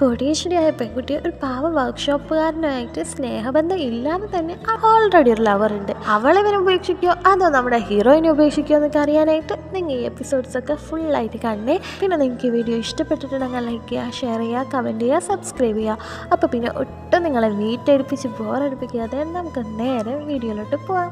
കൊടീശ്വരിയായ പെൺകുട്ടി ഒരു പാവ വർക്ക്ഷോപ്പുകാരനുമായിട്ട് സ്നേഹബന്ധം ഇല്ലാതെ തന്നെ ഓൾറെഡി ഒരു ലവർ ഉണ്ട്. അവളെ ഇവനെ ഉപേക്ഷിക്കോ അതോ നമ്മുടെ ഹീറോയിനെ ഉപേക്ഷിക്കോ എന്നൊക്കെ അറിയാനായിട്ട് നിങ്ങൾ ഈ എപ്പിസോഡ്സ് ഒക്കെ ഫുള്ളായിട്ട് കണ്ടേ. പിന്നെ നിങ്ങൾക്ക് ഈ വീഡിയോ ഇഷ്ടപ്പെട്ടിട്ടുണ്ടെങ്കിൽ ലൈക്ക് ചെയ്യുക ഷെയർ ചെയ്യുക കമന്റ് ചെയ്യുക സബ്സ്ക്രൈബ് ചെയ്യുക. അപ്പോൾ പിന്നെ ഒട്ടും നിങ്ങളെ വീട്ടടിപ്പിച്ച് ബോറടുപ്പിക്കാതെ നമുക്ക് നേരെ വീഡിയോയിലോട്ട് പോവാം.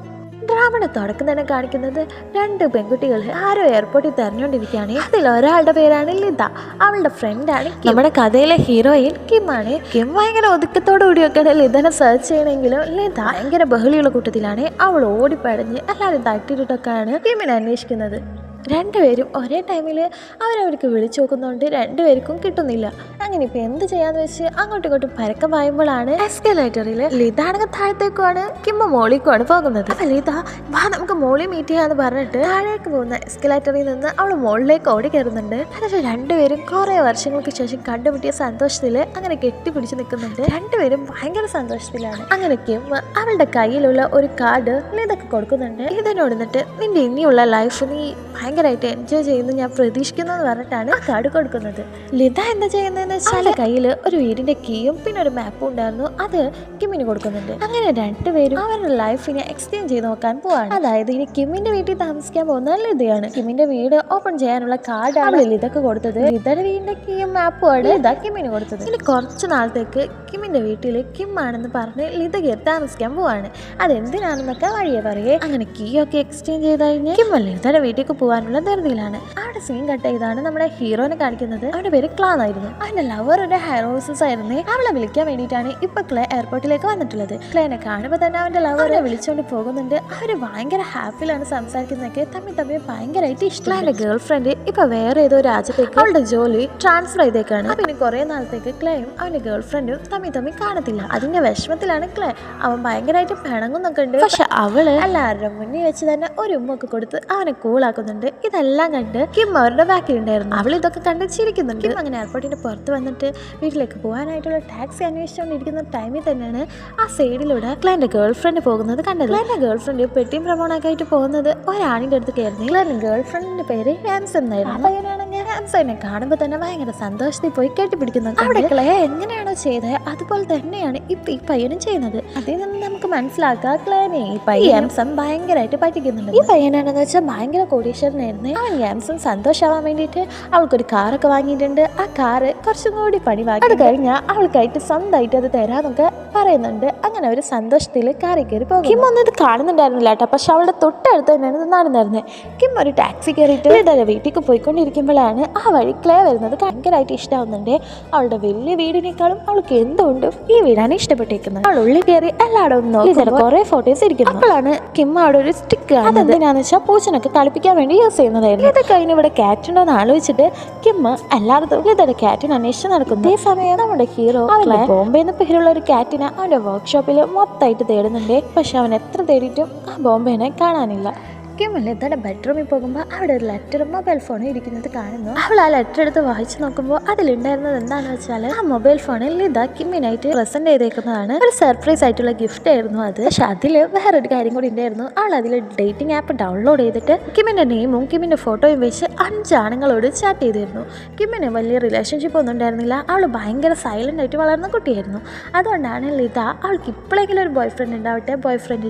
ഡ്രാമയുടെ തുടക്കം തന്നെ കാണിക്കുന്നത് രണ്ട് പെൺകുട്ടികൾ ആരോ എയർപോർട്ടിൽ തെരഞ്ഞുകൊണ്ടിരിക്കുകയാണ്. അതിൽ ഒരാളുടെ പേരാണ് ലിത. അവളുടെ ഫ്രണ്ടാണ് നമ്മുടെ കഥയിലെ ഹീറോയിൻ കിം ആണ്. കിം ഭയങ്കര ഒതുക്കത്തോടു കൂടിയൊക്കെയാണ് ലിതനെ സെർച്ച് ചെയ്യണമെങ്കിലും ലിത ഭയങ്കര ബഹളിയുള്ള കൂട്ടത്തിലാണ്. അവൾ ഓടിപ്പടഞ്ഞ് എല്ലാവരും തട്ടിയിട്ടൊക്കെയാണ് കിമ്മിനെ അന്വേഷിക്കുന്നത്. രണ്ടുപേരും ഒരേ ടൈമിൽ അവരവർക്ക് വിളിച്ചു നോക്കുന്നതുകൊണ്ട് രണ്ടുപേർക്കും കിട്ടുന്നില്ല. അങ്ങനെ ഇപ്പം എന്ത് ചെയ്യാന്ന് വെച്ച് അങ്ങോട്ടും ഇങ്ങോട്ടും പരക്കം പായുമ്പോഴാണ് എസ്കലേറ്ററിൽ ലിതാണെങ്കിൽ താഴത്തേക്കുമാണ് കിമ്മ മോളിക്കുമാണ് പോകുന്നത്. അപ്പം ലിത വാ നമുക്ക് മോളി മീറ്റ് ചെയ്യാന്ന് പറഞ്ഞിട്ട് താഴേക്ക് പോകുന്ന എസ്കലേറ്ററിൽ നിന്ന് അവൾ മുകളിലേക്ക് ഓടി കയറുന്നുണ്ട്. എന്നിട്ട് രണ്ടുപേരും കുറേ വർഷങ്ങൾക്ക് ശേഷം കണ്ടുമുട്ടിയ സന്തോഷത്തിൽ അങ്ങനെ കെട്ടിപ്പിടിച്ച് നിൽക്കുന്നുണ്ട്. രണ്ടുപേരും ഭയങ്കര സന്തോഷത്തിലാണ്. അങ്ങനെ കിമ്മ അവളുടെ കയ്യിലുള്ള ഒരു കാർഡ് ലിതക്ക് കൊടുക്കുന്നുണ്ട്. ലിതനോട് നിന്നിട്ട് നിന്റെ ഇനിയുള്ള ലൈഫ് നീ ഭയങ്കരമായിട്ട് എൻജോയ് ചെയ്യുന്നു. ഞാൻ പ്രതീക്ഷിക്കുന്നു എന്ന് പറഞ്ഞിട്ടാണ് കാട് കാർഡ് കൊടുക്കുന്നത്. ലിത എന്താ ചെയ്യുന്നതെന്ന് വെച്ചാൽ കയ്യിൽ ഒരു വീടിന്റെ കീയും പിന്നെ ഒരു മാപ്പും ഉണ്ടായിരുന്നു. അത് കിമ്മിന് കൊടുക്കുന്നുണ്ട്. അങ്ങനെ രണ്ടുപേരും അവരുടെ ലൈഫിനെ എക്സ്ചേഞ്ച് ചെയ്ത് നോക്കാൻ പോവാണ്. അതായത് ഇനി കിമ്മിന്റെ വീട്ടിൽ താമസിക്കാൻ പോകുന്ന ലിതയാണ്. കിമ്മിന്റെ വീട് ഓപ്പൺ ചെയ്യാനുള്ള കാർഡാണ് ലിതക്ക് കൊടുത്തത്. ലിതയുടെ വീടിന്റെ കീയും മാപ്പും ആണ് ലിത കിമ്മിന് കൊടുത്തത്. ഇനി കുറച്ച് നാളത്തേക്ക് കിമ്മിന്റെ വീട്ടിൽ കിം ആണെന്ന് പറഞ്ഞ് ലിത കയറി താമസിക്കാൻ പോവാണ്. അതെന്തിനാണെന്നൊക്കെ വഴിയെ പറയേ. അങ്ങനെ കീ ഒക്കെ എക്സ്ചേഞ്ച് ചെയ്ത് കഴിഞ്ഞ് കിമ്മ ലിതയുടെ വീട്ടിലേക്ക് പോകാനുള്ള ധൃതിയിലാണ്. അവിടെ സീൻ കട്ട് ചെയ്താണ് നമ്മുടെ ഹീറോനെ കാണിക്കുന്നത്. അവന്റെ പേര് ക്ലാൻ ആയിരുന്നു. അവന്റെ ലവർ ഒരു ഹെറോസിസ് ആയിരുന്നേ. അവളെ വിളിക്കാൻ വേണ്ടിയിട്ടാണ് ഇപ്പൊ ക്ലേ എയർപോർട്ടിലേക്ക് വന്നിട്ടുള്ളത്. ക്ലേനെ കാണുമ്പോൾ തന്നെ അവന്റെ ലവറെ വിളിച്ചുകൊണ്ട് പോകുന്നുണ്ട്. അവർ ഭയങ്കര ഹാപ്പിയിലാണ് സംസാരിക്കുന്നതൊക്കെ. തമ്മിൽ തമ്മിൽ ഭയങ്കരമായിട്ട് ഇഷ്ടം. എന്റെ ഗേൾ ഫ്രണ്ട് ഇപ്പൊ വേറെ ഏതോ രാജ്യത്തേക്ക് അവളുടെ ജോലി ട്രാൻസ്ഫർ ചെയ്തേക്കാണ്. പിന്നെ കുറെ നാളത്തേക്ക് ക്ലേയും അവന്റെ ഗേൾ ഫ്രണ്ടും തമ്മിൽ തമ്മിൽ കാണത്തില്ല. അതിന്റെ വിഷമത്തിലാണ് ക്ലേ. അവൻ ഭയങ്കരമായിട്ട് പിണങ്ങുന്നൊക്കെ ഉണ്ട്. പക്ഷെ അവൾ എല്ലാവരുടെ മുന്നിൽ വെച്ച് തന്നെ ഒരു ഉമ്മൊക്കെ കൊടുത്ത് അവനെ കൂളാക്കുന്നുണ്ട് ഇതെല്ലാം കണ്ട് കിം അവരുടെ ബാക്കിൽ ഉണ്ടായിരുന്നു അവൾ ഇതൊക്കെ കണ്ട് ചിരിക്കുന്നുണ്ട്. കിം അങ്ങനെ എയർപോർട്ടിന്റെ പുറത്ത് വന്നിട്ട് വീട്ടിലേക്ക് പോകാനായിട്ടുള്ള ടാക്സി അന്വേഷിച്ചുകൊണ്ടിരിക്കുന്ന ടൈമിൽ തന്നെയാണ് ആ സൈഡിലൂടെ ക്ലൈന്റെ ഗേൾ ഫ്രണ്ട് പോകുന്നത് കണ്ടത്. ക്ലൈന്റെ ഗേൾ ഫ്രണ്ട് പെട്ടിയും പ്രമോണൊക്കെ ആയിട്ട് പോകുന്നത് ഒരാണിന്റെ അടുത്ത് കയറുന്നത്. ക്ലൈന്റെ ഗേൾ ഫ്രണ്ടിന്റെ പേര് ഹാൻസ് എന്നായിരുന്നു. ആ ഹാൻസനെ കാണുമ്പോൾ തന്നെ ഭയങ്കര സന്തോഷത്തിൽ പോയി കെട്ടിപ്പിടിക്കുന്നു അവിടെ ക്ലേ എങ്ങനെയാണോ ചെയ്തത് അതുപോലെ തന്നെയാണ് ഇപ്പൊ ഈ പയ്യനും ചെയ്യുന്നത്. അതിൽ നിന്ന് നമുക്ക് മനസ്സിലാക്കാം ക്ലേനെ ഈ പയ്യൻ ആംസം ഭയങ്കരമായിട്ട് പറ്റിക്കുന്നുണ്ട് ഈ പയ്യനാണെന്ന് വെച്ചാൽ ഭയങ്കര കോടീശ്വരനായിരുന്നു. അവൻ യാംസം സന്തോഷമാവാൻ വേണ്ടിയിട്ട് അവൾക്കൊരു കാറൊക്കെ വാങ്ങിയിട്ടുണ്ട്. ആ കാറ് കുറച്ചും കൂടി പണി വാങ്ങി അത് കഴിഞ്ഞാൽ അവൾക്കായിട്ട് സ്വന്തമായിട്ട് അത് തരാമെന്നൊക്കെ പറയുന്നുണ്ട്. അങ്ങനെ ഒരു സന്തോഷത്തിൽ കാറി കയറി പോകും കിം ഒന്നും ഇത് കാണുന്നുണ്ടായിരുന്നില്ല കേട്ടോ. പക്ഷെ അവളുടെ തൊട്ടടുത്ത് തന്നെയാണ് ഇത് നടന്നിരുന്നത്. കിം ഒരു ടാക്സി കയറിയിട്ട് വീട്ടിലേക്ക് പോയിക്കൊണ്ടിരിക്കുമ്പോഴാണ് ആ വഴി ക്ലേ വരുന്നത് ഭയങ്കരമായിട്ട് ഇഷ്ടമാവുന്നുണ്ട് അവളുടെ വലിയ വീടിനേക്കാളും അവൾക്ക് എന്തുകൊണ്ടും ഈ വീടാണ് ഇഷ്ടപ്പെട്ടിരിക്കുന്നത്. അവൾ ഉള്ളിൽ കയറി എല്ലായിടവും നോക്കി കുറെ ഫോട്ടോസ് ഇരിക്കുന്നു. അപ്പോഴാണ് കിം അവിടെ ഒരു സ്റ്റിക്ക് അതെന്തിനാന്ന് വെച്ചാൽ പൂച്ചനൊക്കെ കളിപ്പിക്കാൻ വേണ്ടി യൂസ് ചെയ്യുന്നതായിരുന്നു. ഇതൊക്കെ അതിന് ഇവിടെ കാറ്റ് ഉണ്ടോ എന്ന് ആലോചിച്ചിട്ട് കിമ്മ എല്ലായിടത്തും ഇതൊരു കാറ്റിന് അന്വേഷിച്ച് നടക്കുന്നു. ഈ സമയം നമ്മുടെ ഹീറോ ബോംബെ എന്ന പേരുള്ള ഒരു കാറ്റിനെ അവന്റെ വർക്ക്ഷോപ്പിൽ മൊത്തമായിട്ട് തേടുന്നുണ്ട്. പക്ഷെ അവൻ എത്ര തേടിയിട്ടും ആ ബോംബെനെ കാണാനില്ല. കിം തന്നെ ബെഡ്റൂമിൽ പോകുമ്പോൾ അവിടെ ഒരു ലെറ്ററും മൊബൈൽ ഫോണും ഇരിക്കുന്നത് കാണുന്നു. അവൾ ആ ലെറ്റർ എടുത്ത് വായിച്ചു നോക്കുമ്പോൾ അതിലുണ്ടായിരുന്നത് എന്താണെന്ന് വെച്ചാൽ ആ മൊബൈൽ ഫോണിൽ ലിത കിമ്മിനായിട്ട് പ്രസന്റ് ചെയ്തേക്കുന്നതാണ്. ഒരു സർപ്രൈസ് ആയിട്ടുള്ള ഗിഫ്റ്റ് ആയിരുന്നു അത്. പക്ഷെ അതിൽ വേറൊരു കാര്യം കൂടി ഉണ്ടായിരുന്നു. അവൾ അതിൽ ഡേറ്റിംഗ് ആപ്പ് ഡൗൺലോഡ് ചെയ്തിട്ട് കിമ്മിന്റെ നെയിമും കിമ്മിന്റെ ഫോട്ടോയും വെച്ച് അഞ്ച് ആണുങ്ങളോട് ചാറ്റ് ചെയ്തിരുന്നു. കിമ്മിന് വലിയ റിലേഷൻഷിപ്പ് ഒന്നും ഉണ്ടായിരുന്നില്ല. അവൾ ഭയങ്കര സൈലന്റ് ആയിട്ട് വളർന്ന കുട്ടിയായിരുന്നു. അതുകൊണ്ടാണ് ലിത അവൾക്ക് ഇപ്പോഴെങ്കിലും ഒരു ബോയ് ഫ്രണ്ട് ഉണ്ടാവട്ടെ. ബോയ് ഫ്രണ്ട്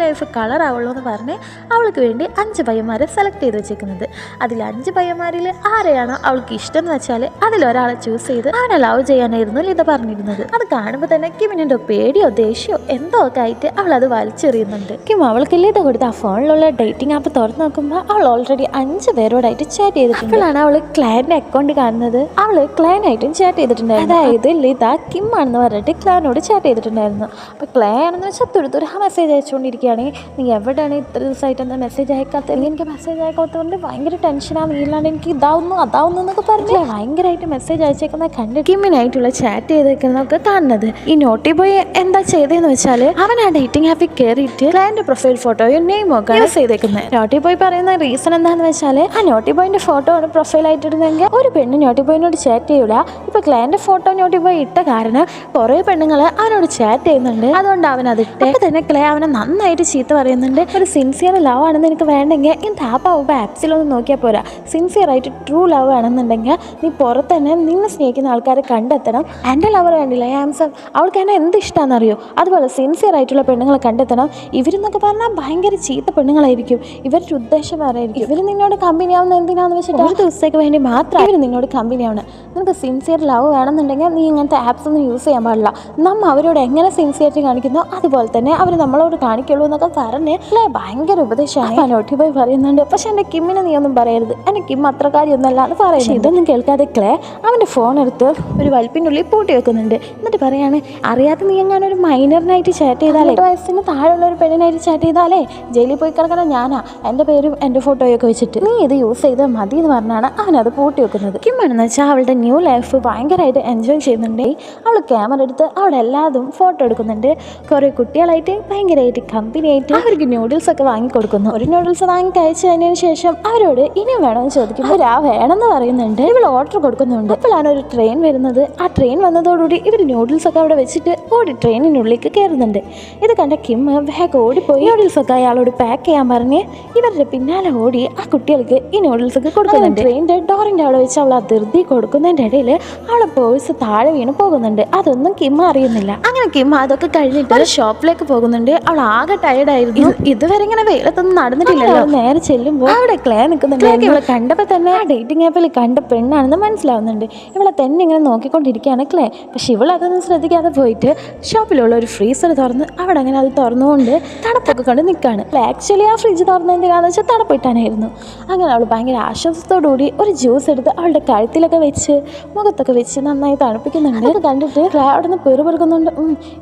ലൈഫ് കളർ ആവുള്ളൂ എന്ന് പറഞ്ഞ് അവൾക്ക് വേണ്ടി അഞ്ച് പയ്യന്മാരെ സെലക്ട് ചെയ്ത് വെച്ചേക്കുന്നത്. അതിൽ അഞ്ച് പയ്യന്മാരിൽ ആരെയാണോ അവൾക്ക് ഇഷ്ടം എന്ന് വെച്ചാൽ അതിലൊരാളെ ചൂസ് ചെയ്ത് അവനെ ലവ് ചെയ്യാനായിരുന്നു ലിത പറഞ്ഞിരുന്നത്. അത് കാണുമ്പോൾ തന്നെ കിമിനിന്റെ പേടിയോ ദേഷ്യമോ എന്തോ ഒക്കെ ആയിട്ട് അവൾ അത് വലിച്ചെറിയുന്നുണ്ട്. കിം അവൾക്ക് ലിത കൊടുത്ത ആ ഫോണിലുള്ള ഡേറ്റിംഗ് ആപ്പ് തുറന്നു നോക്കുമ്പോൾ അവൾ ഓൾറെഡി അഞ്ച് പേരോടായിട്ട് ചാറ്റ് ചെയ്തിട്ടുണ്ട്. അപ്പോഴാണ് അവൾ ക്ലയന്റെ അക്കൗണ്ട് കാണുന്നത്. അവൾ ക്ലയനായിട്ടും ചാറ്റ് ചെയ്തിട്ടുണ്ടായിരുന്നു. അതായത് ലിത കിം ആണെന്ന് പറഞ്ഞിട്ട് ക്ലയനോട് ചാറ്റ് ചെയ്തിട്ടുണ്ടായിരുന്നു. അപ്പോൾ ക്ലേ ആണെന്ന് വെച്ചാൽ തുരുതുര മെസ്സേജ് അയച്ചുകൊണ്ടിരിക്കുകയാണെങ്കിൽ നീ എവിടെയാണ് ഇത്ര ദിവസമായിട്ട് എന്താ മെസ്സേജ് അയക്കാത്തത് എനിക്ക് മെസ്സേജ് അയക്കാത്തതുകൊണ്ട് ഭയങ്കര ടെൻഷനാണ് ഇല്ലാണ്ട് എനിക്ക് ഇതാവുന്നു അതാവുന്നു എന്നൊക്കെ പറഞ്ഞു ഭയങ്കരമായിട്ട് മെസ്സേജ് അയച്ചേക്കുന്ന കണ്ട് കിമ്മിനായിട്ടുള്ള ചാറ്റ് ചെയ്തേക്കുന്നതൊക്കെ കാണുന്നത്. ഈ നോട്ടി ബോയ് എന്താ ചെയ്തതെന്ന് വെച്ചാൽ അവൻ ആ ഡേറ്റിംഗ് ആപ്പിൽ കയറിയിട്ട് ക്ലയന്റ് പ്രൊഫൈൽ ഫോട്ടോയും നെയിമും യൂസ് ചെയ്തേക്കുന്നത്. നോട്ടി ബോയ് പറയുന്ന റീസൺ എന്താണെന്ന് വെച്ചാൽ ആ നോട്ടി ബോയിന്റെ ഫോട്ടോ ആണ് പ്രൊഫൈൽ ആയിട്ടിരുന്നെങ്കിൽ ഒരു പെണ്ണ് നോട്ടി ബോയിനോട് ചാറ്റ് ചെയ്യൂല. ഇപ്പൊ ക്ലയന്റ് ഫോട്ടോ നോട്ടി ബോയ് ഇട്ട കാരണം കുറെ പെണ്ണുങ്ങൾ അവനോട് ചാറ്റ് ചെയ്യുന്നുണ്ട്. അതുകൊണ്ട് അവൻ അതിട്ട് ഇട്ട് തന്നെ ക്ലേ അവനെ നന്നായിട്ട് ചീത്ത പറയുന്നുണ്ട്. ഒരു സിൻസിയർ ലവ് ആണെന്ന് നിനക്ക് വേണ്ടെങ്കിൽ ഇങ്ങനത്തെ ആപ്പ് ആവുമ്പോൾ ആപ്സിലൊന്ന് നോക്കിയാൽ പോരാ. സിൻസിയറായിട്ട് ട്രൂ ലവ് ആണെന്നുണ്ടെങ്കിൽ നീ പുറത്ത് തന്നെ നിന്നെ സ്നേഹിക്കുന്ന ആൾക്കാരെ കണ്ടെത്തണം. എന്റെ ലവർ കണ്ടില്ല? ആംസം അവൾക്ക് എന്നെ എന്ത് ഇഷ്ടമാണെന്നറിയോ അതുപോലെ സിൻസിയർ ആയിട്ടുള്ള പെണ്ണുങ്ങളെ കണ്ടെത്തണം. ഇവരെന്നൊക്കെ പറഞ്ഞാൽ ഭയങ്കര ചീത്ത പെണ്ണുങ്ങളായിരിക്കും. ഇവരുടെ ഉദ്ദേശം വേറെയായിരിക്കും. ഇവർ നിന്നോട് കമ്പനി ആവുന്ന എന്തിനാണെന്ന് വെച്ചിട്ട്? ഒരു ദിവസത്തേക്ക് വേണ്ടി മാത്രം ഇവർ നിന്നോട് കമ്പനി ആവണം. നിനക്ക് സിൻസിയർ ലവ് വേണമെന്നുണ്ടെങ്കിൽ നീ ഇങ്ങനത്തെ ആപ്സ് ഒന്നും യൂസ് ചെയ്യാൻ പാടില്ല. നമ്മൾ അവരോട് എങ്ങനെ സിൻസിയറിറ്റി കാണിക്കുന്നോ അതുപോലെ തന്നെ അവർ നമ്മളോട് കാണിക്കുള്ളൂ എന്നൊക്കെ പറഞ്ഞ് ഭയങ്കര ഉപദേശമാണ് നോട്ടി പോയി പറയുന്നുണ്ട്. പക്ഷെ എന്റെ കിമ്മിനെ നീ ഒന്നും പറയരുത്. എന്റെ കിം അത്ര കാര്യമൊന്നുമല്ല എന്ന് പറയുന്നത് ഇതൊന്നും കേൾക്കാതെ ക്ലേ അവന്റെ ഫോൺ എടുത്ത് ഒരു വൽപ്പിന്റെ ഉള്ളിൽ പൂട്ടി വെക്കുന്നുണ്ട്. എന്നിട്ട് പറയാണ് അറിയാത്ത നീ എങ്ങനെ ഒരു മൈനറിനായിട്ട് ചാറ്റ് ചെയ്താലേ? വയസ്സിന് താഴെയുള്ള ഒരു പെണ്ണിനായിട്ട് ചാറ്റ് ചെയ്താലേ? ജയിലിൽ പോയി കിടക്കണം ഞാനാ. എന്റെ പേരും എന്റെ ഫോട്ടോയൊക്കെ വെച്ചിട്ട്. നീ ഇത് യൂസ് ചെയ്താൽ മതി എന്ന് പറഞ്ഞാണ് അവനത് പൂട്ടി വെക്കുന്നത്. കിമ്മാണെന്ന് വെച്ചാൽ അവളുടെ ന്യൂ ലൈഫ് ഭയങ്കരമായിട്ട് എൻജോയ് ചെയ്യുന്നുണ്ട്. അവൾ ക്യാമറ എടുത്ത് അവിടെ എല്ലാതും ഫോട്ടോ എടുക്കുന്നുണ്ട്. കുറേ കുട്ടികളായിട്ട് ഭയങ്കരമായിട്ട് കമ്പനിയായിട്ട് അവർക്ക് ന്യൂഡിൽസ് ഒക്കെ വാങ്ങിക്കൊടുക്കുന്നു. ഒരു ന്യൂഡിൽസ് വാങ്ങി കഴിച്ചതിന് ശേഷം അവരോട് ഇനിയും വേണമെന്ന് ചോദിക്കും അവർ ആ വേണമെന്ന് പറയുന്നുണ്ട്. ഇവൾ ഓർഡർ കൊടുക്കുന്നുണ്ട്. അപ്പോഴാണ് ഒരു ട്രെയിൻ വരുന്നത്. ആ ട്രെയിൻ വന്നതോടുകൂടി ഇവർ നൂഡിൽസ് ഒക്കെ അവിടെ വെച്ചിട്ട് ഓടി ട്രെയിനിനുള്ളിലേക്ക് കയറുന്നുണ്ട്. ഇത് കണ്ട കിം വേഗം ഓടിപ്പോയി. നൂഡിൽസ് ഒക്കെ അയാളോട് പാക്ക് ചെയ്യാൻ പറഞ്ഞ് ഇവരുടെ പിന്നാലെ ഓടി ആ കുട്ടികൾക്ക് ഈ നൂഡിൽസ് ഒക്കെ കൊടുക്കുന്നുണ്ട്. ട്രെയിനിന്റെ ഡോറിന്റെ അവിടെ വെച്ച് അവൾ ആ ധൃതി കൊടുക്കുന്നതിന്റെ ഇടയിൽ അവളെ പേഴ്സ് താഴെ വീണ് പോകുന്നുണ്ട്. അതൊന്നും കിം അറിയുന്നില്ല. അങ്ങനെ കിം അതൊക്കെ കഴിഞ്ഞിട്ട് ഒരു ഷോപ്പിലേക്ക് പോകുന്നുണ്ട്. അവൾ ആകെ ടയർഡായിരുന്നു ഇതുവരെ ഇങ്ങനെ വെയിലത്തൊന്നും നടന്നിട്ടില്ലല്ലോ നേരെ ചെല്ലുമ്പോൾ അവിടെ ക്ലേ നിൽക്കുന്നുണ്ട് ഇവളെ കണ്ടപ്പോൾ തന്നെ ആ ഡേറ്റിംഗ് ആപ്പിൽ കണ്ട പെണ്ണാണെന്ന് മനസ്സിലാവുന്നുണ്ട്. ഇവളെ തന്നെ ഇങ്ങനെ നോക്കിക്കൊണ്ടിരിക്കുകയാണ് ക്ലേ. പക്ഷെ ഇവൾ അതൊന്നും ശ്രദ്ധിക്കാതെ പോയിട്ട് ഷോപ്പിലുള്ള ഒരു ഫ്രീസർ തുറന്ന് അവിടെ അങ്ങനെ അത് തുറന്നുകൊണ്ട് തണുപ്പൊക്കെ കൊണ്ട് നിൽക്കുകയാണ് ആക്ച്വലി ആ ഫ്രിഡ്ജ് തുറന്ന് എന്തിനാന്ന് വെച്ചാൽ തണുപ്പിട്ടാനായിരുന്നു. അങ്ങനെ അവൾ ഭയങ്കര ആശ്വാസത്തോടുകൂടി ഒരു ജ്യൂസ് എടുത്ത് അവളുടെ കഴുത്തിലൊക്കെ വെച്ച് മുഖത്തൊക്കെ വെച്ച് നന്നായി തണുപ്പിക്കുന്നുണ്ട്. അത് കണ്ടിട്ട് ക്ലേ അവിടെ നിന്ന് പെറുപെറുക്കുന്നുണ്ട്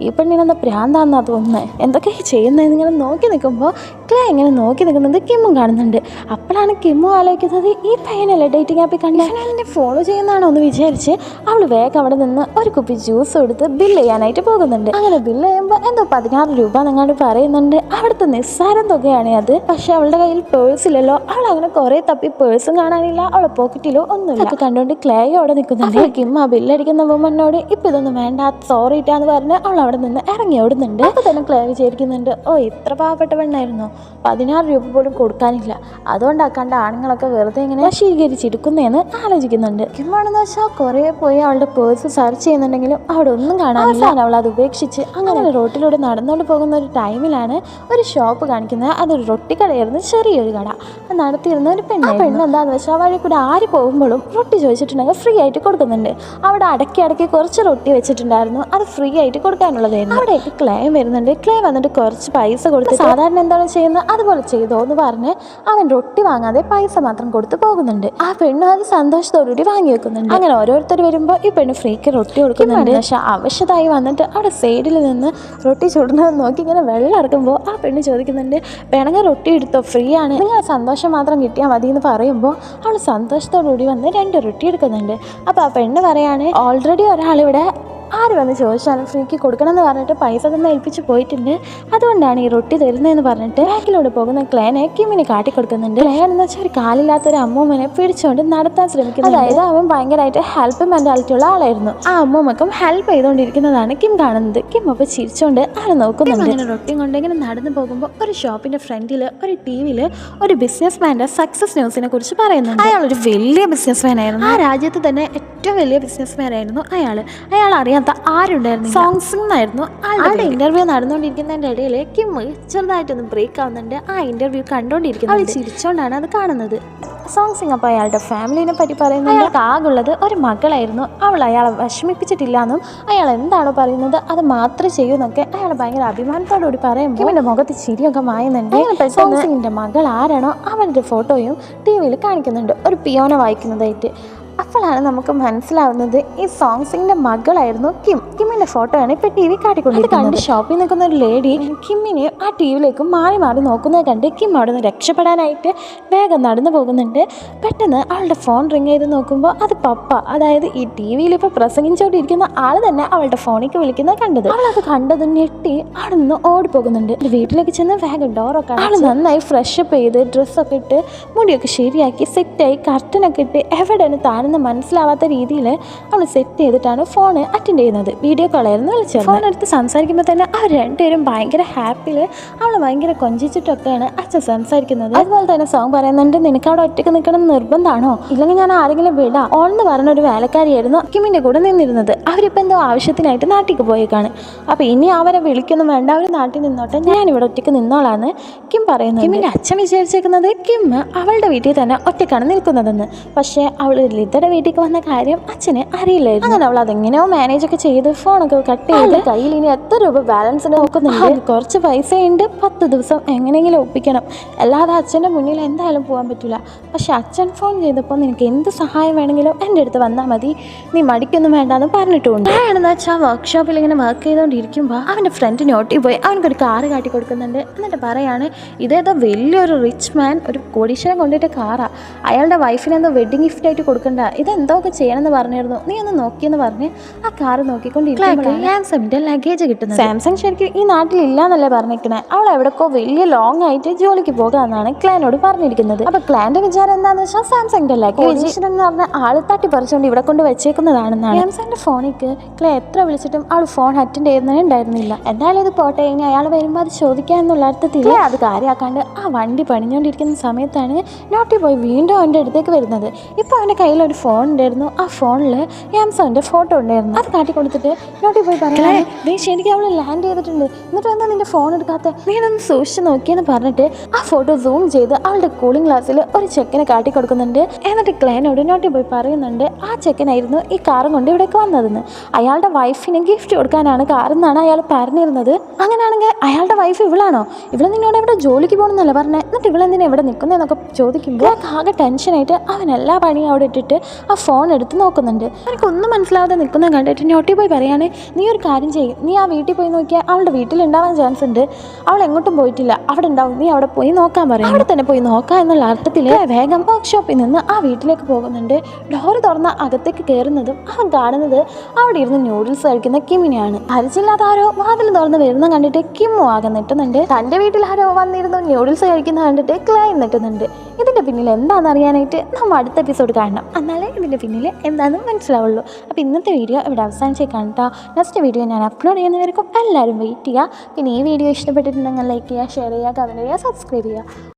ഈ പെണ്ണിനെന്താ പ്രാന്താന്നാ തോന്നുന്നത് എന്തൊക്കെ ചെയ്യുന്നതെന്ന് ഇങ്ങനെ നോക്കി നിൽക്കുമ്പോൾ ക്ലേ ഇങ്ങനെ നോക്കി നിൽക്കുന്നത് കിമ്മും കാണുന്നുണ്ട്. അപ്പോഴാണ് കിമ്മു ആലോചിക്കുന്നത് ഈ പയ്യനല്ലേ ഡേറ്റിംഗ് ആപ്പിൽ കണ്ട? എന്നെ ഫോളോ ചെയ്യുന്നതാണോ എന്ന് വിചാരിച്ച് അവൾ വേഗം അവിടെ നിന്ന് ഒരു കുപ്പി ജ്യൂസ് എടുത്ത് ബില്ല് ചെയ്യാനായിട്ട് പോകുന്നുണ്ട്. അങ്ങനെ ബില്ല് ചെയ്യുമ്പോൾ എന്തോ പതിനാറ് രൂപ നിങ്ങളോട് പറയുന്നുണ്ട്. അവിടുത്തെ നിസ്സാരം തുകയാണ് അത്. പക്ഷെ അവളുടെ കയ്യിൽ പേഴ്സ് ഇല്ലല്ലോ. അവൾ അങ്ങനെ കുറെ തപ്പി പേഴ്സും കാണാനില്ല. അവളെ പോക്കറ്റിലോ ഒന്നുമില്ല. ഒക്കെ കണ്ടുകൊണ്ട് ക്ലേയോ അവിടെ നിൽക്കുന്നുണ്ട്. കിം ആ ബില്ലടിക്കുന്ന വുമനോട് ഇപ്പൊ ഇതൊന്നും വേണ്ട. സോറി ഇട്ടാന്ന് പറഞ്ഞ് അവൾ അവിടെ നിന്ന് ഇറങ്ങി ഓടുന്നുണ്ട്. അപ്പൊ തന്നെ ക്ലേ വിചാരിക്കുന്നുണ്ട് ഓ ഇത്ര പാവപ്പെട്ട പെണ്ണായിരുന്നോ. പതിനാറ് രൂപ പോലും കൊടുക്കാനില്ല. അതുകൊണ്ടാക്കാണ്ട് കണ്ട ആണുങ്ങളൊക്കെ വെറുതെ ഇങ്ങനെ വശീകരിച്ചിരിക്കുന്നതെന്ന് ആലോചിക്കുന്നുണ്ട്. കിമ്മാണെന്ന് വെച്ചാൽ കുറേ പോയി അവളുടെ പേഴ്സ് സെർച്ച് ചെയ്യുന്നുണ്ടെങ്കിലും അവിടെ ഒന്നും കാണാനില്ല. അവൾ അത് ഉപേക്ഷിച്ച് അങ്ങനെ റോട്ടിലൂടെ നടന്നുകൊണ്ട് പോകുന്ന ഒരു ടൈമിലാണ് ഒരു ഷോപ്പ് കാണിക്കുന്നത്. അതൊരു റൊട്ടിക്കടയായിരുന്നു ചെറിയൊരു കട. നടത്തിയിരുന്ന ഒരു പെണ്ണ് ആ പെണ്ണ് എന്താണെന്ന് വെച്ചാൽ വഴി കൂടെ ആര് പോകുമ്പോഴും റൊട്ടി ചോദിച്ചിട്ടുണ്ടെങ്കിൽ ഫ്രീ ആയിട്ട് കൊടുക്കുന്നുണ്ട്. അവിടെ അടക്കി അടക്കി കുറച്ച് റൊട്ടി വെച്ചിട്ടുണ്ടായിരുന്നു. അത് ഫ്രീ ആയിട്ട് കൊടുക്കാനുള്ളതായിരുന്നു. അവിടേക്ക് ക്ലെയിം വരുന്നുണ്ട്. ക്ലെയിം വന്നിട്ട് കുറച്ച് പൈസ കൊടുത്ത് സാധാരണ എന്താണ് ചെയ്യുന്നത് അതുപോലെ ചെയ്തോ എന്ന് പറഞ്ഞ് അവൻ റൊട്ടി വാങ്ങാതെ പൈസ മാത്രം കൊടുത്ത് പോകുന്നുണ്ട്. ആ പെണ്ണ് അത് സന്തോഷത്തോടുകൂടി വാങ്ങി വെക്കുന്നുണ്ട്. അങ്ങനെ ഓരോരുത്തർ വരുമ്പോൾ ഈ പെണ്ണ് ഫ്രീക്ക് റൊട്ടി കൊടുക്കുന്നുണ്ട്. പക്ഷെ ആവശ്യതായി വന്നിട്ട് അവിടെ സൈഡിൽ നിന്ന് റൊട്ടി ചുടുന്നത് നോക്കി ഇങ്ങനെ വെള്ളം ഇറക്കുമ്പോൾ ആ പെണ്ണ് ചോദിക്കുന്നുണ്ട് വേണമെങ്കിൽ റൊട്ടി എടുത്തോ? ഫ്രീ ആണ്. നിങ്ങൾ സന്തോഷം മാത്രം കിട്ടിയാൽ മതി എന്ന് പറയുമ്പോൾ അവൾ സന്തോഷത്തോടുകൂടി വന്ന് രണ്ട് റൊട്ടി എടുക്കുന്നുണ്ട്. അപ്പോൾ ആ പെണ്ണ് പറയാണ് ഓൾറെഡി ഒരാളിവിടെ ആര് വന്ന് ചോദിച്ചാലും ഫ്രീക്ക് കൊടുക്കണം എന്ന് പറഞ്ഞിട്ട് പൈസ തന്നെ ഏൽപ്പിച്ച് പോയിട്ടുണ്ട്. അതുകൊണ്ടാണ് ഈ റൊട്ടി തരുന്നതെന്ന് പറഞ്ഞിട്ട് ബാക്കിലൂടെ പോകുന്ന ക്ലേനെ കിമ്മിനെ കാട്ടിക്കൊടുക്കുന്നുണ്ട്. ക്ലേൻ എന്ന് വെച്ചാൽ ഒരു കാലില്ലാത്ത ഒരു അമ്മൂമ്മനെ പിടിച്ചുകൊണ്ട് നടത്താൻ ശ്രമിക്കുന്നത് അതായത് അവൻ ഭയങ്കരമായിട്ട് ഹെൽപ്പ് മെന്റാലിറ്റി ഉള്ള ആളായിരുന്നു. ആ അമ്മൂമ്മക്കും ഹെൽപ്പ് ചെയ്തുകൊണ്ടിരിക്കുന്നതാണ് കിം കാണുന്നത്. കിം അപ്പോൾ ചിരിച്ചുകൊണ്ട് ആരെ നോക്കുന്നുണ്ട്. അങ്ങനെ റൊട്ടിയും കൊണ്ട് ഇങ്ങനെ നടന്നു പോകുമ്പോൾ ഒരു ഷോപ്പിന്റെ ഫ്രണ്ടിൽ ഒരു ടി വിയിൽ ഒരു ബിസിനസ് മാന്റെ സക്സസ് ന്യൂസിനെ കുറിച്ച് പറയുന്നുണ്ട്. അയാൾ ഒരു വലിയ ബിസിനസ് മാൻ ആയിരുന്നു. ആ രാജ്യത്ത് തന്നെ ഏറ്റവും വലിയ ബിസിനസ് മാൻ ആയിരുന്നു അയാൾ അയാൾ അറിയാത്ത ആരുണ്ടായിരുന്നു സോങ്സ് എന്നായിരുന്നു ആളുടെ ഇന്റർവ്യൂ നടന്നുകൊണ്ടിരിക്കുന്നതിന്റെ ഇടയിൽ കിം ചെറുതായിട്ടൊന്ന് ബ്രേക്ക് ആവുന്നുണ്ട്. ആ ഇന്റർവ്യൂ കണ്ടുകൊണ്ടിരിക്കുന്നത് അവൾ ചിരിച്ചോണ്ടാണ് അത് കാണുന്നത്. സോങ്സിങ് അപ്പോൾ അയാളുടെ ഫാമിലിനെ പറ്റി പറയുന്നത്. അയാൾക്ക് ആകുള്ളത് ഒരു മകളായിരുന്നു. അവൾ അയാളെ വിഷമിപ്പിച്ചിട്ടില്ല എന്നും അയാൾ എന്താണോ പറയുന്നത് അത് മാത്രമേ ചെയ്യൂ എന്നൊക്കെ അയാൾ ഭയങ്കര അഭിമാനത്തോടുകൂടി പറയുമ്പോൾ ഇവന്റെ മുഖത്ത് ചിരിയൊക്കെ മായുന്നുണ്ട്. സോങ്സിങ്ങിന്റെ മകൾ ആരാണോ അവന്റെ ഫോട്ടോയും ടി വിയിൽ കാണിക്കുന്നുണ്ട്. ഒരു പിയോനെ വായിക്കുന്നതായിട്ട്. അപ്പോഴാണ് നമുക്ക് മനസ്സിലാവുന്നത് ഈ സോങ്സിന്റെ മകളായിരുന്നു കിം. കിമ്മിന്റെ ഫോട്ടോയാണ് ഇപ്പൊ ടി വി കാട്ടിക്കൊണ്ടിരിക്കുന്നത് കണ്ട് ഷോപ്പിൽ നിൽക്കുന്ന ഒരു ലേഡി കിമ്മിനെ ആ ടി വിയിലേക്ക് മാറി മാറി നോക്കുന്നത് കണ്ട് കിം അവിടെ നിന്ന് രക്ഷപ്പെടാനായിട്ട് വേഗം നടന്നു പോകുന്നുണ്ട്. പെട്ടെന്ന് അവളുടെ ഫോൺ റിങ് ചെയ്ത് നോക്കുമ്പോൾ അത് പപ്പ അതായത് ഈ ടി വിയിൽ ഇപ്പോൾ പ്രസംഗിച്ചുകൊണ്ടിരിക്കുന്ന ആൾ തന്നെ അവളുടെ ഫോണിലേക്ക് വിളിക്കുന്നത് കണ്ടത്. അവളത് കണ്ടത് ഞെട്ടി അവിടെ നിന്ന് ഓടിപ്പോകുന്നുണ്ട് വീട്ടിലേക്ക് ചെന്ന് വേഗം ഡോറൊക്കെ ആൾ നന്നായി ഫ്രഷ് അപ്പ് ചെയ്ത് ഡ്രസ്സൊക്കെ ഇട്ട് മുടിയൊക്കെ ശരിയാക്കി സെറ്റായി കർട്ടനൊക്കെ ഇട്ട് എവിടെയാണ് താൻ പറയുന്നത് മനസ്സിലാവാത്ത രീതിയിൽ അവൾ സെറ്റ് ചെയ്തിട്ടാണ് ഫോൺ അറ്റൻഡ് ചെയ്യുന്നത്. വീഡിയോ കോളായിരുന്നു വിളിച്ചത്. ഫോൺ എടുത്ത് സംസാരിക്കുമ്പോൾ തന്നെ അവർ രണ്ടുപേരും ഭയങ്കര ഹാപ്പിയിൽ അവൾ ഭയങ്കര കൊഞ്ചിച്ചിട്ടൊക്കെയാണ് അച്ഛൻ സംസാരിക്കുന്നത്. അതുപോലെ തന്നെ സോങ് പറയുന്നുണ്ട് നിനക്ക് അവിടെ ഒറ്റയ്ക്ക് നിൽക്കണം നിർബന്ധമാണോ ഇല്ലെങ്കിൽ ഞാൻ ആരെങ്കിലും വിടാം? ഓൺ എന്ന് പറഞ്ഞ ഒരു വേലക്കാരിയായിരുന്നു കിമ്മിന്റെ കൂടെ നിന്നിരുന്നത്. അവരിപ്പോൾ എന്തോ ആവശ്യത്തിനായിട്ട് നാട്ടിലേക്ക് പോയേക്കാണ്. അപ്പോൾ ഇനി അവരെ വിളിക്കൊന്നും വേണ്ട. അവർ നാട്ടിൽ നിന്നോട്ടെ. ഞാൻ ഇവിടെ ഒറ്റയ്ക്ക് നിന്നോളാന്ന് കിം പറയുന്നത് കിമ്മിന്റെ അച്ഛൻ വിചാരിച്ചേക്കുന്നത് കിം അവളുടെ വീട്ടിൽ തന്നെ ഒറ്റയ്ക്കാണ് നിൽക്കുന്നതെന്ന്. പക്ഷേ അവൾ ലിതയുടെ വീട്ടിലേക്ക് വന്ന കാര്യം അച്ഛന് അറിയില്ലായിരുന്നു. അങ്ങനെ അവൾ അതെങ്ങനെയോ മാനേജ് ഒക്കെ ചെയ്ത് ഫോണൊക്കെ കട്ട് ചെയ്ത് കയ്യിൽ ഇനി എത്ര രൂപ ബാലൻസ് നോക്കുന്നുണ്ട്? കുറച്ച് പൈസ ഉണ്ട് പത്ത് ദിവസം എങ്ങനെയെങ്കിലും ഒപ്പിക്കണം. അല്ലാതെ അച്ഛന്റെ മുന്നിൽ എന്തായാലും പോകാൻ പറ്റില്ല പക്ഷെ അച്ഛൻ ഫോൺ ചെയ്തപ്പോൾ നിനക്ക് എന്ത് സഹായം വേണമെങ്കിലും എന്റെ അടുത്ത് വന്നാൽ മതി. നീ മടിക്കൊന്നും വേണ്ടാന്ന് പറഞ്ഞിട്ടുണ്ട്. ആണെന്ന് വെച്ചാൽ വർക്ക്ഷോപ്പിൽ ഇങ്ങനെ വർക്ക് ചെയ്തുകൊണ്ടിരിക്കുമ്പോൾ അവന്റെ ഫ്രണ്ട് നോട്ടി പോയി. അവനൊരു കാറ് കാട്ടി കൊടുക്കുന്നുണ്ട്. എന്നിട്ട് പറയാണ് ഇതേതോ വലിയൊരു റിച്ച് മാൻ ഒരു കോടീശ്വരം കൊണ്ടിട്ട് കാറാണ് അയാളുടെ വൈഫിനെന്തോ വെഡ്ഡിങ് വെഡിങ് ഗിഫ്റ്റ് ആയിട്ട് കൊടുക്കണ്ട ഇതെന്തോ ഒക്കെ ചെയ്യണമെന്ന് പറഞ്ഞിരുന്നു? നീ ഒന്ന് നോക്കിയെന്ന് പറഞ്ഞ് ആ കാർ നോക്കിക്കൊണ്ടിരിക്കുമ്പോഴാണ് ലഗേജ് കിട്ടുന്നത്. സാംസങ് ശരിക്കും ഈ നാട്ടിൽ ഇല്ലാന്നല്ലേ പറഞ്ഞിരിക്കണേ? അവൾ എവിടെക്കോ വലിയ ലോങ് ആയിട്ട് ജോലിക്ക് പോകാമെന്നാണ് ക്ലാനോട് പറഞ്ഞിരിക്കുന്നത്. അപ്പൊ ക്ലാന്റെ വിചാരം എന്താണെന്ന് വെച്ചാൽ സാംസങ്ങിന്റെ ലഗേജ് എന്ന് പറഞ്ഞ ആൾ തട്ടിപ്പറിച്ചുകൊണ്ട് ഇവിടെ കൊണ്ട് വെച്ചേക്കുന്നതാണെന്നാണ്. സാംസങ്ങിന്റെ ഫോണിക്ക് ക്ലേ എത്ര വിളിച്ചിട്ടും ആൾ ഫോൺ അറ്റൻഡ് ചെയ്യുന്നേ ഉണ്ടായിരുന്നില്ല. എന്തായാലും ഇത് പോട്ടെ ഇനി അയാൾ വരുമ്പോൾ അത് ചോദിക്കാം എന്നുള്ള അർത്ഥത്തിൽ അത് കാര്യമാക്കാണ്ട് ആ വണ്ടി പണിഞ്ഞുകൊണ്ടിരിക്കുന്ന സമയത്താണ് നോട്ടി പോയി വീണ്ടും അവന്റെ അടുത്തേക്ക് വരുന്നത്. ഇപ്പോൾ അവന്റെ കയ്യിൽ ഒരു ഫോൺ ഉണ്ടായിരുന്നു. ആ ഫോണിൽ യാംസോന്റെ ഫോട്ടോ ഉണ്ടായിരുന്നു. അത് കാട്ടി കൊടുത്തിട്ട് നോട്ടി പോയി പറഞ്ഞു എനിക്ക് ശരിക്കും അവൾ ലാൻഡ് ചെയ്തിട്ടുണ്ട്. എന്നിട്ട് എന്താ നിന്റെ ഫോൺ എടുക്കാത്ത? നീനൊന്ന് സൂക്ഷിച്ച് നോക്കിയെന്ന് പറഞ്ഞിട്ട് ആ ഫോട്ടോ സൂം ചെയ്ത് അവളുടെ കൂളിംഗ് ഗ്ലാസ്സിൽ ഒരു ചെക്കനെ കാട്ടി കൊടുക്കുന്നുണ്ട്. എന്നിട്ട് ക്ലൈനോട് നോട്ടി പോയി പറയുന്നുണ്ട് ആ ചെക്കനായിരുന്നു ഈ കാറും കൊണ്ട് ഇവിടേക്ക് വന്നതെന്ന്. അയാളുടെ വൈഫിന് ഗിഫ്റ്റ് കൊടുക്കാനാണ് കാറെന്നാണ് അയാൾ പറഞ്ഞിരുന്നത്. അങ്ങനെയാണെങ്കിൽ അയാളുടെ വൈഫ് ഇവളാണോ? ഇവിടെ നിന്നോട് ഇവിടെ ജോലിക്ക് പോകണമെന്നല്ല പറഞ്ഞത് എന്നിട്ട് ഇവളെന്തിനാ ഇവിടെ നിൽക്കുന്നതെന്നൊക്കെ ചോദിക്കുമ്പോൾ ആകെ ടെൻഷനായിട്ട് അവൻ എല്ലാ പണിയും അവിടെ ഇട്ടിട്ട് ആ ഫോൺ എടുത്ത് നോക്കുന്നുണ്ട്. എനിക്കൊന്നും മനസ്സിലാവാതെ നിൽക്കുന്ന കണ്ടിട്ട് നോട്ടി പോയി പറയാണ് നീ ഒരു കാര്യം ചെയ്യും. നീ ആ വീട്ടിൽ പോയി നോക്കിയാൽ അവളുടെ വീട്ടിൽ ഉണ്ടാവാൻ ചാൻസ് ഉണ്ട്. അവൾ എങ്ങോട്ടും പോയിട്ടില്ല. അവിടെ ഉണ്ടാവും. നീ അവിടെ പോയി നോക്കാൻ പറയും. അവിടെ തന്നെ പോയി നോക്കാം എന്നുള്ള അർത്ഥത്തിൽ വേഗം വർക്ക്ഷോപ്പിൽ നിന്ന് ആ വീട്ടിലേക്ക് പോകുന്നുണ്ട്. ഡോറ് തുറന്ന അകത്തേക്ക് കയറുന്നതും അവൻ കാണുന്നത് അവിടെ ഇരുന്ന് ന്യൂഡിൽസ് കഴിക്കുന്ന കിമ്മിനെയാണ് പരിചയമില്ലാത്ത ആരോ വാതിൽ തുറന്ന് വരുന്ന കണ്ടിട്ട് കിമ്മു ആകെ നിട്ടുന്നുണ്ട് തന്റെ വീട്ടിൽ ആരോ വന്നിരുന്നു ന്യൂഡിൽസ് കഴിക്കുന്ന കണ്ടിട്ട് ക്ലൈ നിട്ടുന്നുണ്ട് ഇതിന്റെ പിന്നിൽ എന്താണെന്ന് അറിയാനായിട്ട് നമ്മൾ അടുത്ത എപ്പിസോഡ് കാണണം. എന്നാലേ ഇതിന്റെ പിന്നിൽ എന്താണെന്ന് മനസ്സിലാവുള്ളൂ. അപ്പോൾ ഇന്നത്തെ വീഡിയോ ഇവിടെ അവസാനിച്ചേക്കാണ് കേട്ടോ നെക്സ്റ്റ് വീഡിയോ ഞാൻ അപ്ലോഡ് ചെയ്യുന്നവർക്കും എല്ലാവരും വെയിറ്റ് ചെയ്യുക പിന്നെ ഈ വീഡിയോ ഇഷ്ടപ്പെട്ടിട്ടുണ്ടെങ്കിൽ ലൈക്ക് ചെയ്യുക ഷെയർ ചെയ്യുക കമന്റ് ചെയ്യുക സബ്സ്ക്രൈബ് ചെയ്യുക